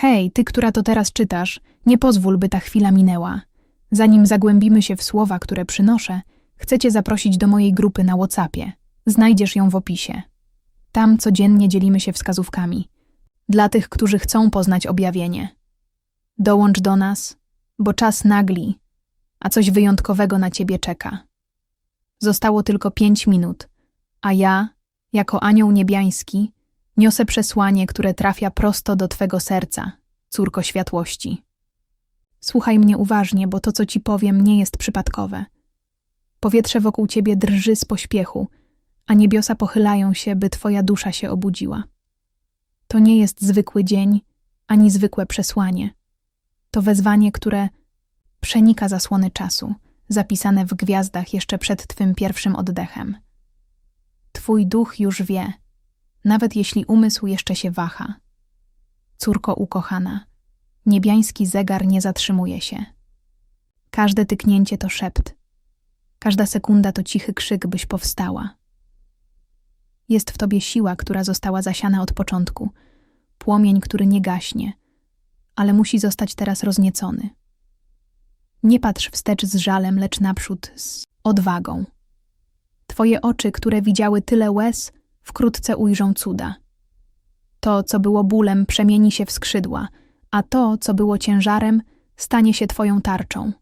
Hej, ty, która to teraz czytasz, nie pozwól, by ta chwila minęła. Zanim zagłębimy się w słowa, które przynoszę, chcę cię zaprosić do mojej grupy na WhatsAppie. Znajdziesz ją w opisie. Tam codziennie dzielimy się wskazówkami. Dla tych, którzy chcą poznać objawienie. Dołącz do nas, bo czas nagli, a coś wyjątkowego na ciebie czeka. Zostało tylko pięć minut, a ja, jako anioł niebiański, niosę przesłanie, które trafia prosto do twego serca, córko światłości. Słuchaj mnie uważnie, bo to, co ci powiem, nie jest przypadkowe. Powietrze wokół ciebie drży z pośpiechu, a niebiosa pochylają się, by twoja dusza się obudziła. To nie jest zwykły dzień, ani zwykłe przesłanie. To wezwanie, które przenika zasłony czasu, zapisane w gwiazdach jeszcze przed twym pierwszym oddechem. Twój duch już wie, nawet jeśli umysł jeszcze się waha. Córko ukochana, niebiański zegar nie zatrzymuje się. Każde tyknięcie to szept, każda sekunda to cichy krzyk, byś powstała. Jest w tobie siła, która została zasiana od początku, płomień, który nie gaśnie, ale musi zostać teraz rozniecony. Nie patrz wstecz z żalem, lecz naprzód z odwagą. Twoje oczy, które widziały tyle łez, wkrótce ujrzą cuda. To, co było bólem, przemieni się w skrzydła, a to, co było ciężarem, stanie się Twoją tarczą.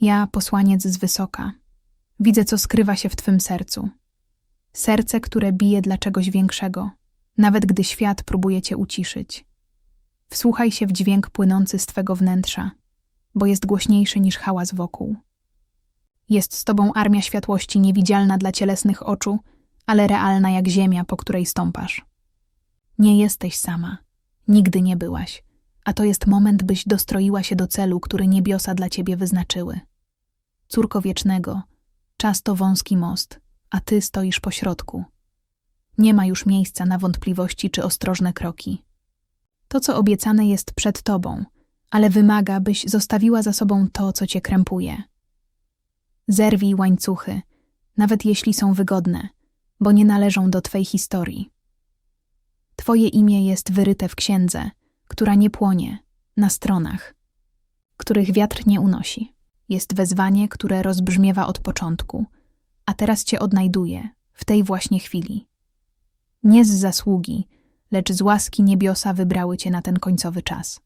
Ja, posłaniec z wysoka, widzę, co skrywa się w Twym sercu. Serce, które bije dla czegoś większego, nawet gdy świat próbuje Cię uciszyć. Wsłuchaj się w dźwięk płynący z Twego wnętrza, bo jest głośniejszy niż hałas wokół. Jest z Tobą armia światłości niewidzialna dla cielesnych oczu, ale realna jak ziemia, po której stąpasz. Nie jesteś sama, nigdy nie byłaś, a to jest moment, byś dostroiła się do celu, który niebiosa dla ciebie wyznaczyły. Córko wiecznego, czas to wąski most, a ty stoisz po środku. Nie ma już miejsca na wątpliwości czy ostrożne kroki. To, co obiecane jest przed tobą, ale wymaga, byś zostawiła za sobą to, co cię krępuje. Zerwij łańcuchy, nawet jeśli są wygodne – bo nie należą do Twej historii. Twoje imię jest wyryte w księdze, która nie płonie, na stronach, których wiatr nie unosi. Jest wezwanie, które rozbrzmiewa od początku, a teraz Cię odnajduje, w tej właśnie chwili. Nie z zasługi, lecz z łaski niebiosa wybrały Cię na ten końcowy czas.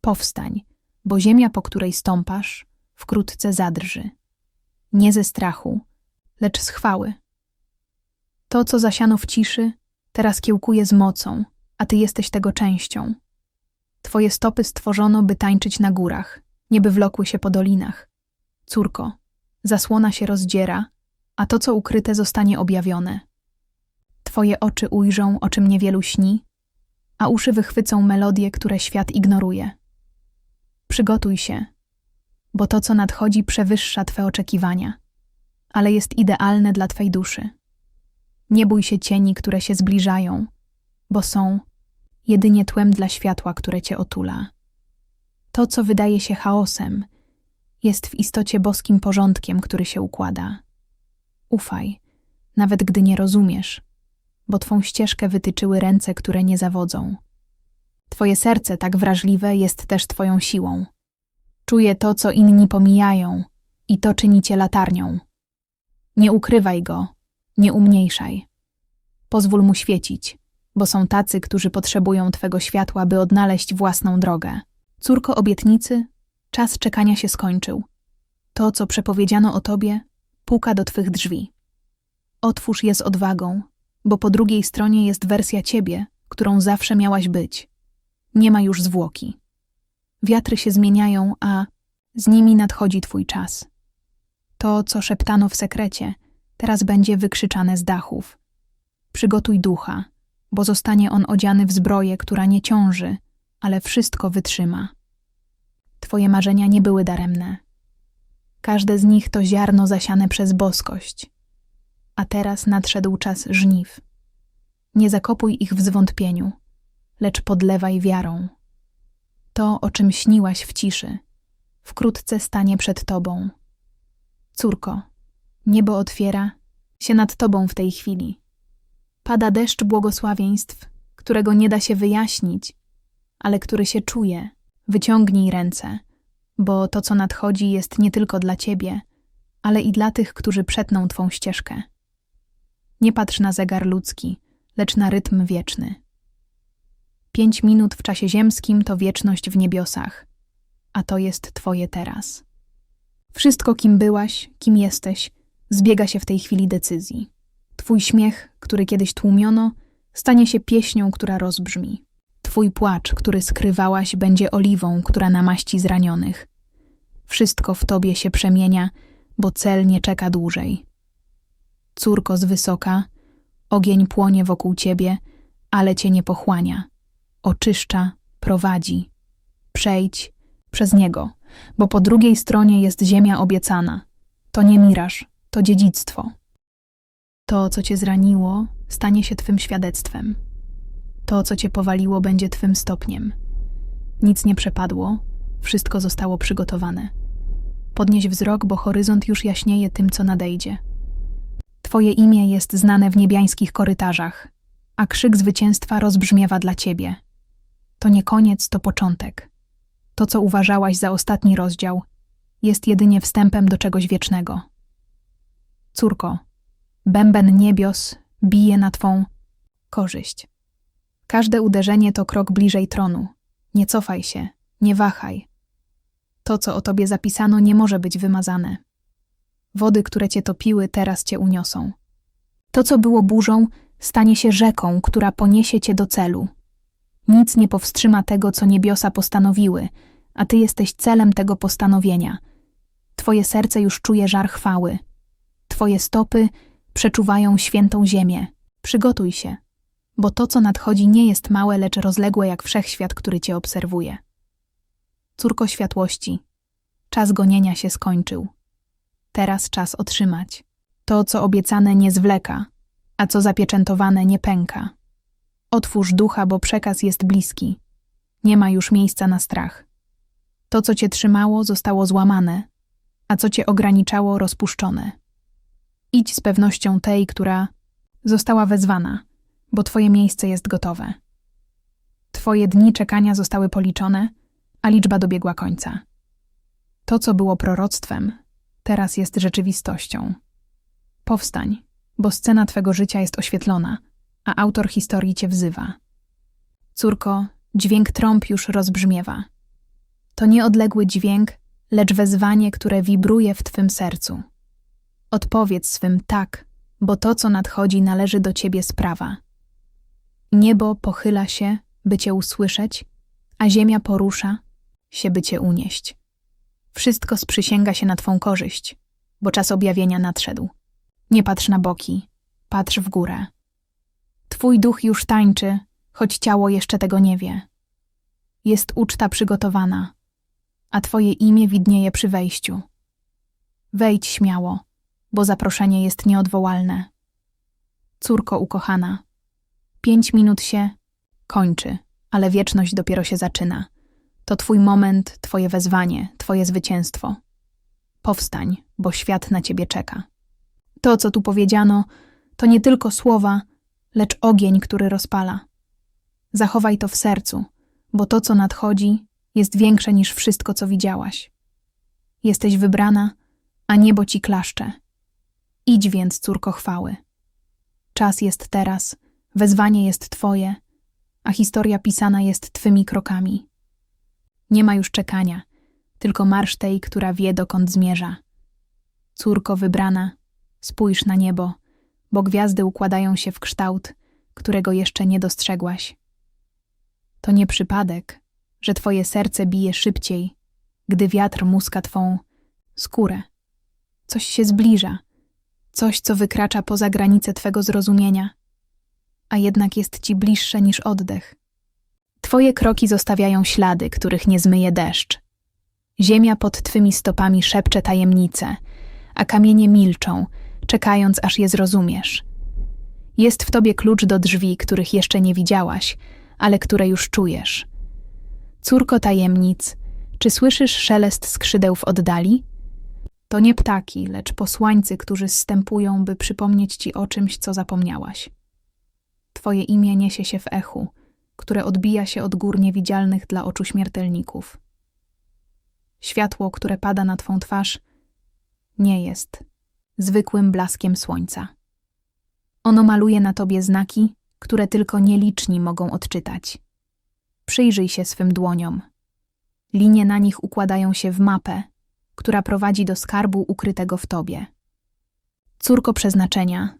Powstań, bo ziemia, po której stąpasz, wkrótce zadrży. Nie ze strachu, lecz z chwały. To, co zasiano w ciszy, teraz kiełkuje z mocą, a ty jesteś tego częścią. Twoje stopy stworzono, by tańczyć na górach, nie by wlokły się po dolinach. Córko, zasłona się rozdziera, a to, co ukryte, zostanie objawione. Twoje oczy ujrzą, o czym niewielu śni, a uszy wychwycą melodie, które świat ignoruje. Przygotuj się, bo to, co nadchodzi, przewyższa Twe oczekiwania, ale jest idealne dla Twej duszy. Nie bój się cieni, które się zbliżają, bo są jedynie tłem dla światła, które cię otula. To, co wydaje się chaosem, jest w istocie boskim porządkiem, który się układa. Ufaj, nawet gdy nie rozumiesz, bo twą ścieżkę wytyczyły ręce, które nie zawodzą. Twoje serce, tak wrażliwe, jest też twoją siłą. Czuje to, co inni pomijają, i to czyni cię latarnią. Nie ukrywaj go, nie umniejszaj. Pozwól mu świecić, bo są tacy, którzy potrzebują Twego światła, by odnaleźć własną drogę. Córko obietnicy, czas czekania się skończył. To, co przepowiedziano o Tobie, puka do Twych drzwi. Otwórz je z odwagą, bo po drugiej stronie jest wersja Ciebie, którą zawsze miałaś być. Nie ma już zwłoki. Wiatry się zmieniają, a z nimi nadchodzi Twój czas. To, co szeptano w sekrecie, teraz będzie wykrzyczane z dachów. Przygotuj ducha, bo zostanie on odziany w zbroję, która nie ciąży, ale wszystko wytrzyma. Twoje marzenia nie były daremne. Każde z nich to ziarno zasiane przez boskość. A teraz nadszedł czas żniw. Nie zakopuj ich w zwątpieniu, lecz podlewaj wiarą. To, o czym śniłaś w ciszy, wkrótce stanie przed tobą. Córko, Niebo otwiera się nad tobą w tej chwili. Pada deszcz błogosławieństw, którego nie da się wyjaśnić, ale który się czuje. Wyciągnij ręce, bo to, co nadchodzi, jest nie tylko dla ciebie, ale i dla tych, którzy przetną twą ścieżkę. Nie patrz na zegar ludzki, lecz na rytm wieczny. Pięć minut w czasie ziemskim to wieczność w niebiosach, a to jest twoje teraz. Wszystko, kim byłaś, kim jesteś, zbiega się w tej chwili decyzji. Twój śmiech, który kiedyś tłumiono, stanie się pieśnią, która rozbrzmi. Twój płacz, który skrywałaś, będzie oliwą, która namaści zranionych. Wszystko w tobie się przemienia, bo cel nie czeka dłużej. Córko z wysoka, ogień płonie wokół ciebie, ale cię nie pochłania. Oczyszcza, prowadzi. Przejdź przez niego, bo po drugiej stronie jest ziemia obiecana. To nie miraż, to dziedzictwo. To, co cię zraniło, stanie się twym świadectwem. To, co cię powaliło, będzie twym stopniem. Nic nie przepadło, wszystko zostało przygotowane. Podnieś wzrok, bo horyzont już jaśnieje tym, co nadejdzie. Twoje imię jest znane w niebiańskich korytarzach, a krzyk zwycięstwa rozbrzmiewa dla ciebie. To nie koniec, to początek. To, co uważałaś za ostatni rozdział, jest jedynie wstępem do czegoś wiecznego. Córko, bęben niebios bije na twą korzyść. Każde uderzenie to krok bliżej tronu. Nie cofaj się, nie wahaj. To, co o tobie zapisano, nie może być wymazane. Wody, które cię topiły, teraz cię uniosą. To, co było burzą, stanie się rzeką, która poniesie cię do celu. Nic nie powstrzyma tego, co niebiosa postanowiły, a ty jesteś celem tego postanowienia. Twoje serce już czuje żar chwały. Twoje stopy przeczuwają świętą ziemię. Przygotuj się, bo to, co nadchodzi, nie jest małe, lecz rozległe jak wszechświat, który cię obserwuje. Córko światłości, czas gonienia się skończył. Teraz czas otrzymać. To, co obiecane, nie zwleka, a co zapieczętowane, nie pęka. Otwórz ducha, bo przekaz jest bliski. Nie ma już miejsca na strach. To, co cię trzymało, zostało złamane, a co cię ograniczało, rozpuszczone. Idź z pewnością tej, która została wezwana, bo twoje miejsce jest gotowe. Twoje dni czekania zostały policzone, a liczba dobiegła końca. To, co było proroctwem, teraz jest rzeczywistością. Powstań, bo scena twego życia jest oświetlona, a autor historii cię wzywa. Córko, dźwięk trąb już rozbrzmiewa. To nie odległy dźwięk, lecz wezwanie, które wibruje w twym sercu. Odpowiedz swym tak, bo to, co nadchodzi, należy do ciebie sprawa. Niebo pochyla się, by cię usłyszeć, a ziemia porusza się, by cię unieść. Wszystko sprzysięga się na twą korzyść, bo czas objawienia nadszedł. Nie patrz na boki, patrz w górę. Twój duch już tańczy, choć ciało jeszcze tego nie wie. Jest uczta przygotowana, a twoje imię widnieje przy wejściu. Wejdź śmiało, bo zaproszenie jest nieodwołalne. Córko ukochana, pięć minut się kończy, ale wieczność dopiero się zaczyna. To twój moment, twoje wezwanie, twoje zwycięstwo. Powstań, bo świat na ciebie czeka. To, co tu powiedziano, to nie tylko słowa, lecz ogień, który rozpala. Zachowaj to w sercu, bo to, co nadchodzi, jest większe niż wszystko, co widziałaś. Jesteś wybrana, a niebo ci klaszcze. Idź więc, córko chwały. Czas jest teraz, wezwanie jest twoje, a historia pisana jest twymi krokami. Nie ma już czekania, tylko marsz tej, która wie, dokąd zmierza. Córko wybrana, spójrz na niebo, bo gwiazdy układają się w kształt, którego jeszcze nie dostrzegłaś. To nie przypadek, że twoje serce bije szybciej, gdy wiatr muska twą skórę. Coś się zbliża, coś, co wykracza poza granice twego zrozumienia, a jednak jest ci bliższe niż oddech. Twoje kroki zostawiają ślady, których nie zmyje deszcz. Ziemia pod twymi stopami szepcze tajemnice, a kamienie milczą, czekając aż je zrozumiesz. Jest w tobie klucz do drzwi, których jeszcze nie widziałaś, ale które już czujesz. Córko tajemnic, czy słyszysz szelest skrzydeł w oddali? To nie ptaki, lecz posłańcy, którzy zstępują, by przypomnieć ci o czymś, co zapomniałaś. Twoje imię niesie się w echu, które odbija się od gór niewidzialnych dla oczu śmiertelników. Światło, które pada na twą twarz, nie jest zwykłym blaskiem słońca. Ono maluje na tobie znaki, które tylko nieliczni mogą odczytać. Przyjrzyj się swym dłoniom. Linie na nich układają się w mapę, która prowadzi do skarbu ukrytego w tobie. Córko przeznaczenia,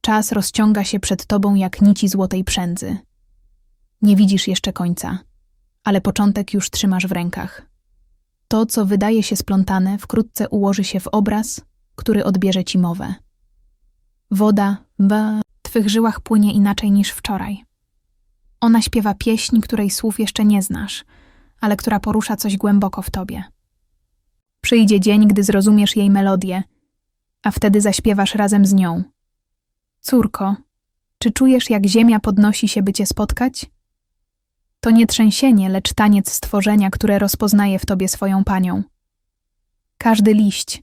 czas rozciąga się przed tobą jak nici złotej przędzy. Nie widzisz jeszcze końca, ale początek już trzymasz w rękach. To, co wydaje się splątane, wkrótce ułoży się w obraz, który odbierze ci mowę. Woda w twych żyłach płynie inaczej niż wczoraj. Ona śpiewa pieśń, której słów jeszcze nie znasz, ale która porusza coś głęboko w tobie. Przyjdzie dzień, gdy zrozumiesz jej melodię, a wtedy zaśpiewasz razem z nią. Córko, czy czujesz, jak ziemia podnosi się, by cię spotkać? To nie trzęsienie, lecz taniec stworzenia, które rozpoznaje w tobie swoją panią. Każdy liść,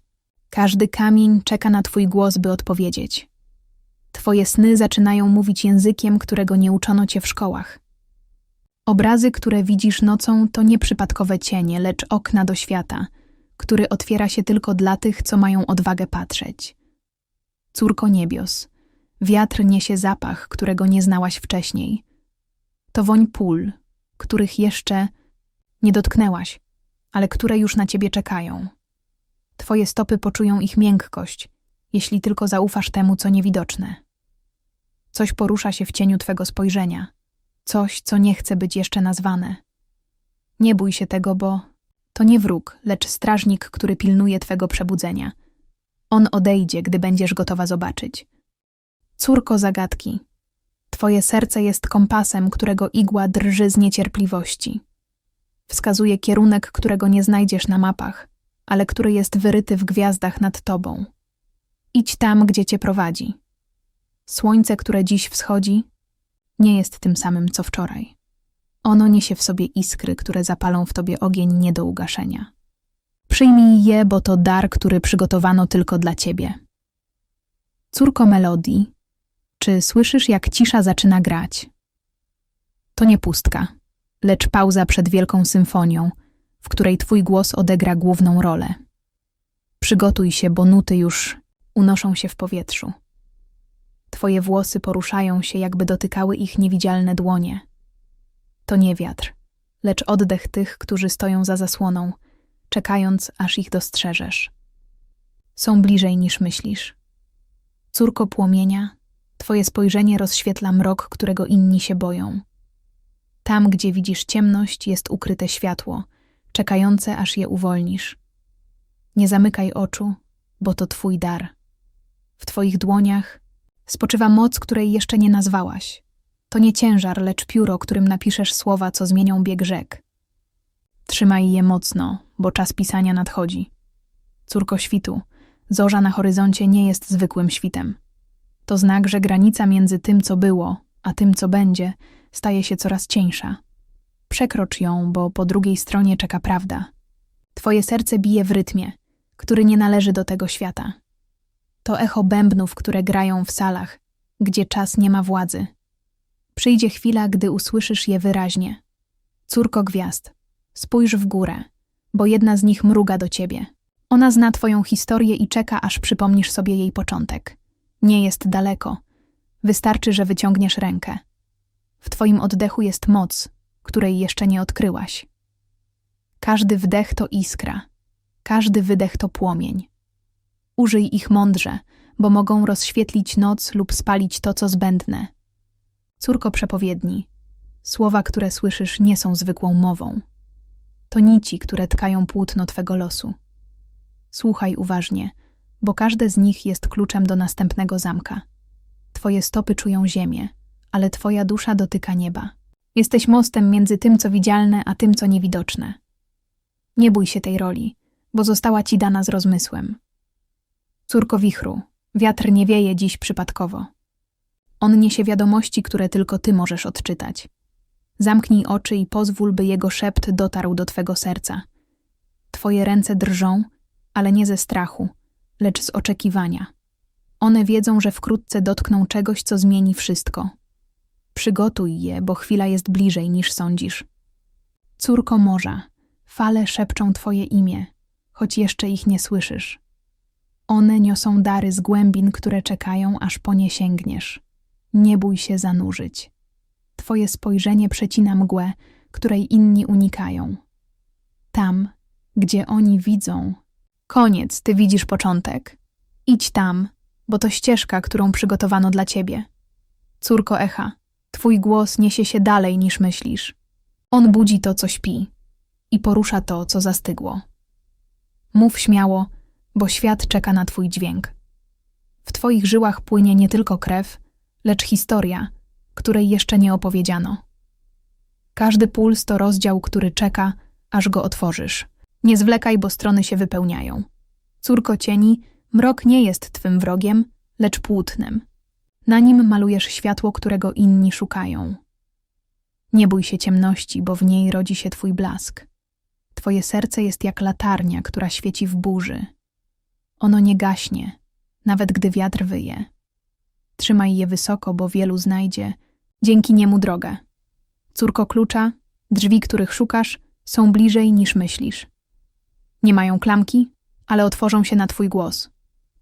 każdy kamień czeka na twój głos, by odpowiedzieć. Twoje sny zaczynają mówić językiem, którego nie uczono cię w szkołach. Obrazy, które widzisz nocą, to nie przypadkowe cienie, lecz okna do świata, który otwiera się tylko dla tych, co mają odwagę patrzeć. Córko niebios, wiatr niesie zapach, którego nie znałaś wcześniej. To woń pól, których jeszcze nie dotknęłaś, ale które już na ciebie czekają. Twoje stopy poczują ich miękkość, jeśli tylko zaufasz temu, co niewidoczne. Coś porusza się w cieniu twego spojrzenia, coś, co nie chce być jeszcze nazwane. Nie bój się tego, bo to nie wróg, lecz strażnik, który pilnuje twego przebudzenia. On odejdzie, gdy będziesz gotowa zobaczyć. Córko zagadki, twoje serce jest kompasem, którego igła drży z niecierpliwości. Wskazuje kierunek, którego nie znajdziesz na mapach, ale który jest wyryty w gwiazdach nad tobą. Idź tam, gdzie cię prowadzi. Słońce, które dziś wschodzi, nie jest tym samym, co wczoraj. Ono niesie w sobie iskry, które zapalą w tobie ogień nie do ugaszenia. Przyjmij je, bo to dar, który przygotowano tylko dla ciebie. Córko melodii, czy słyszysz, jak cisza zaczyna grać? To nie pustka, lecz pauza przed wielką symfonią, w której twój głos odegra główną rolę. Przygotuj się, bo nuty już unoszą się w powietrzu. Twoje włosy poruszają się, jakby dotykały ich niewidzialne dłonie. To nie wiatr, lecz oddech tych, którzy stoją za zasłoną, czekając, aż ich dostrzeżesz. Są bliżej niż myślisz. Córko płomienia, twoje spojrzenie rozświetla mrok, którego inni się boją. Tam, gdzie widzisz ciemność, jest ukryte światło, czekające, aż je uwolnisz. Nie zamykaj oczu, bo to twój dar. W twoich dłoniach spoczywa moc, której jeszcze nie nazwałaś. To nie ciężar, lecz pióro, którym napiszesz słowa, co zmienią bieg rzek. Trzymaj je mocno, bo czas pisania nadchodzi. Córko świtu, zorza na horyzoncie nie jest zwykłym świtem. To znak, że granica między tym, co było, a tym, co będzie, staje się coraz cieńsza. Przekrocz ją, bo po drugiej stronie czeka prawda. Twoje serce bije w rytmie, który nie należy do tego świata. To echo bębnów, które grają w salach, gdzie czas nie ma władzy. Przyjdzie chwila, gdy usłyszysz je wyraźnie. Córko gwiazd, spójrz w górę, bo jedna z nich mruga do ciebie. Ona zna twoją historię i czeka, aż przypomnisz sobie jej początek. Nie jest daleko. Wystarczy, że wyciągniesz rękę. W twoim oddechu jest moc, której jeszcze nie odkryłaś. Każdy wdech to iskra, każdy wydech to płomień. Użyj ich mądrze, bo mogą rozświetlić noc lub spalić to, co zbędne. Córko przepowiedni, słowa, które słyszysz, nie są zwykłą mową. To nici, które tkają płótno twego losu. Słuchaj uważnie, bo każde z nich jest kluczem do następnego zamka. Twoje stopy czują ziemię, ale twoja dusza dotyka nieba. Jesteś mostem między tym, co widzialne, a tym, co niewidoczne. Nie bój się tej roli, bo została ci dana z rozmysłem. Córko wichru, wiatr nie wieje dziś przypadkowo. On niesie wiadomości, które tylko ty możesz odczytać. Zamknij oczy i pozwól, by jego szept dotarł do twego serca. Twoje ręce drżą, ale nie ze strachu, lecz z oczekiwania. One wiedzą, że wkrótce dotkną czegoś, co zmieni wszystko. Przygotuj je, bo chwila jest bliżej niż sądzisz. Córko morza, fale szepczą Twoje imię, choć jeszcze ich nie słyszysz. One niosą dary z głębin, które czekają, aż po nie sięgniesz. Nie bój się zanurzyć. Twoje spojrzenie przecina mgłę, której inni unikają. Tam, gdzie oni widzą. Koniec, ty widzisz początek. Idź tam, bo to ścieżka, którą przygotowano dla ciebie. Córko echa, twój głos niesie się dalej niż myślisz. On budzi to, co śpi i porusza to, co zastygło. Mów śmiało, bo świat czeka na twój dźwięk. W twoich żyłach płynie nie tylko krew, lecz historia, której jeszcze nie opowiedziano. Każdy puls to rozdział, który czeka, aż go otworzysz. Nie zwlekaj, bo strony się wypełniają. Córko cieni, mrok nie jest twym wrogiem, lecz płótnem. Na nim malujesz światło, którego inni szukają. Nie bój się ciemności, bo w niej rodzi się twój blask. Twoje serce jest jak latarnia, która świeci w burzy. Ono nie gaśnie, nawet gdy wiatr wyje. Trzymaj je wysoko, bo wielu znajdzie, dzięki niemu drogę. Córko klucza, drzwi, których szukasz, są bliżej niż myślisz. Nie mają klamki, ale otworzą się na twój głos.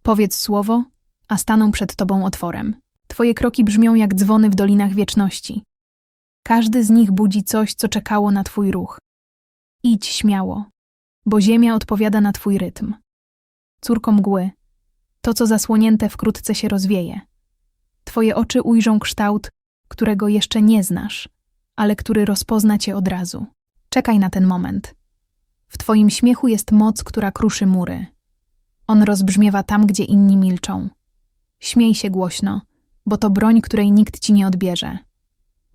Powiedz słowo, a staną przed tobą otworem. Twoje kroki brzmią jak dzwony w dolinach wieczności. Każdy z nich budzi coś, co czekało na twój ruch. Idź śmiało, bo ziemia odpowiada na twój rytm. Córko mgły, to co zasłonięte wkrótce się rozwieje. Twoje oczy ujrzą kształt, którego jeszcze nie znasz, ale który rozpozna cię od razu. Czekaj na ten moment. W twoim śmiechu jest moc, która kruszy mury. On rozbrzmiewa tam, gdzie inni milczą. Śmiej się głośno, bo to broń, której nikt ci nie odbierze.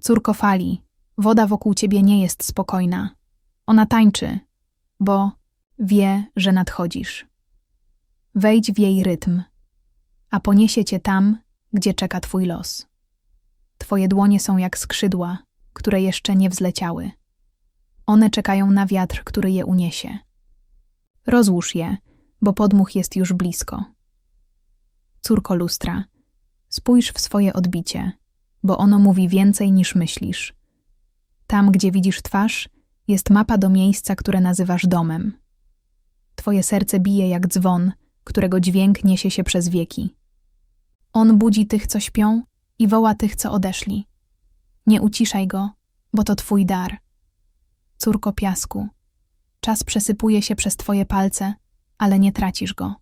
Córko fali, woda wokół ciebie nie jest spokojna. Ona tańczy, bo wie, że nadchodzisz. Wejdź w jej rytm, a poniesie cię tam, gdzie czeka twój los. Twoje dłonie są jak skrzydła, które jeszcze nie wzleciały. One czekają na wiatr, który je uniesie. Rozłóż je, bo podmuch jest już blisko. Córko lustra, spójrz w swoje odbicie, bo ono mówi więcej niż myślisz. Tam, gdzie widzisz twarz, jest mapa do miejsca, które nazywasz domem. Twoje serce bije jak dzwon, którego dźwięk niesie się przez wieki. On budzi tych, co śpią i woła tych, co odeszli. Nie uciszaj go, bo to twój dar. Córko piasku, czas przesypuje się przez twoje palce, ale nie tracisz go.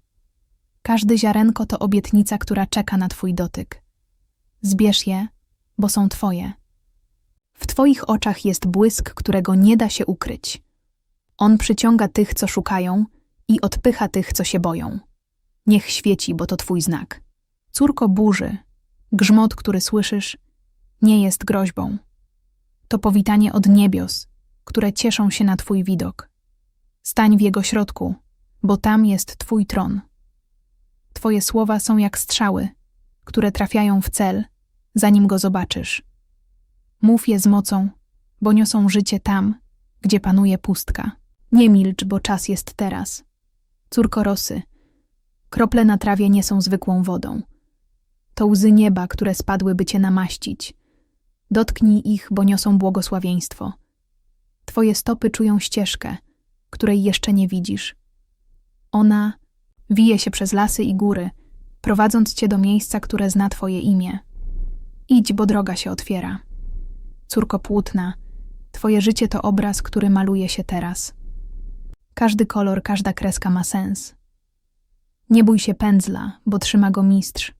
Każdy ziarenko to obietnica, która czeka na twój dotyk. Zbierz je, bo są twoje. W twoich oczach jest błysk, którego nie da się ukryć. On przyciąga tych, co szukają i odpycha tych, co się boją. Niech świeci, bo to twój znak. Córko burzy, grzmot, który słyszysz, nie jest groźbą. To powitanie od niebios, które cieszą się na twój widok. Stań w jego środku, bo tam jest twój tron. Twoje słowa są jak strzały, które trafiają w cel, zanim go zobaczysz. Mów je z mocą, bo niosą życie tam, gdzie panuje pustka. Nie milcz, bo czas jest teraz. Córko rosy, krople na trawie nie są zwykłą wodą. To łzy nieba, które spadły, by cię namaścić. Dotknij ich, bo niosą błogosławieństwo. Twoje stopy czują ścieżkę, której jeszcze nie widzisz. Ona wije się przez lasy i góry, prowadząc cię do miejsca, które zna twoje imię. Idź, bo droga się otwiera. Córko płótna, twoje życie to obraz, który maluje się teraz. Każdy kolor, każda kreska ma sens. Nie bój się pędzla, bo trzyma go mistrz.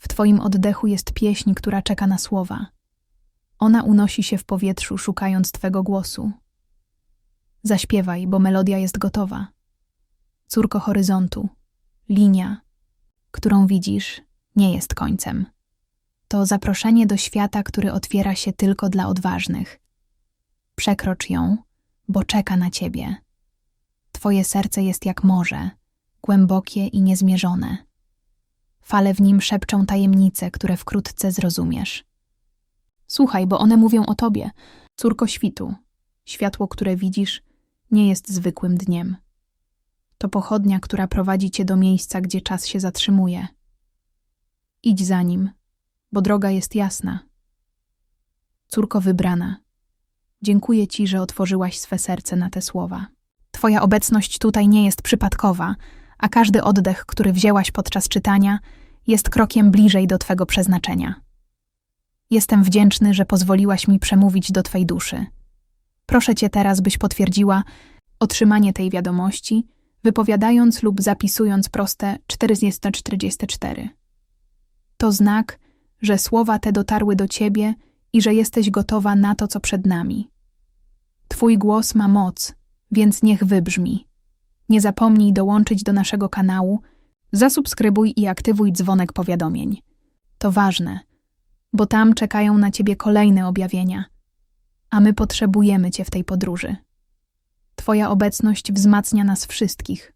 W twoim oddechu jest pieśń, która czeka na słowa. Ona unosi się w powietrzu, szukając twego głosu. Zaśpiewaj, bo melodia jest gotowa. Córko horyzontu, linia, którą widzisz, nie jest końcem. To zaproszenie do świata, który otwiera się tylko dla odważnych. Przekrocz ją, bo czeka na ciebie. Twoje serce jest jak morze, głębokie i niezmierzone. Fale w nim szepczą tajemnice, które wkrótce zrozumiesz. Słuchaj, bo one mówią o tobie, córko świtu. Światło, które widzisz, nie jest zwykłym dniem. To pochodnia, która prowadzi cię do miejsca, gdzie czas się zatrzymuje. Idź za nim, bo droga jest jasna. Córko wybrana, dziękuję Ci, że otworzyłaś swe serce na te słowa. Twoja obecność tutaj nie jest przypadkowa, a każdy oddech, który wzięłaś podczas czytania, jest krokiem bliżej do Twego przeznaczenia. Jestem wdzięczny, że pozwoliłaś mi przemówić do Twej duszy. Proszę Cię teraz, byś potwierdziła otrzymanie tej wiadomości, wypowiadając lub zapisując proste 444. To znak, że słowa te dotarły do Ciebie i że jesteś gotowa na to, co przed nami. Twój głos ma moc, więc niech wybrzmi. Nie zapomnij dołączyć do naszego kanału, zasubskrybuj i aktywuj dzwonek powiadomień. To ważne, bo tam czekają na Ciebie kolejne objawienia, a my potrzebujemy Cię w tej podróży. Twoja obecność wzmacnia nas wszystkich.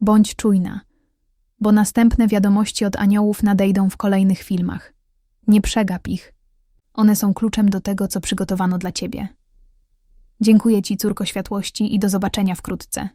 Bądź czujna, bo następne wiadomości od aniołów nadejdą w kolejnych filmach. Nie przegap ich. One są kluczem do tego, co przygotowano dla Ciebie. Dziękuję Ci, córko światłości, i do zobaczenia wkrótce.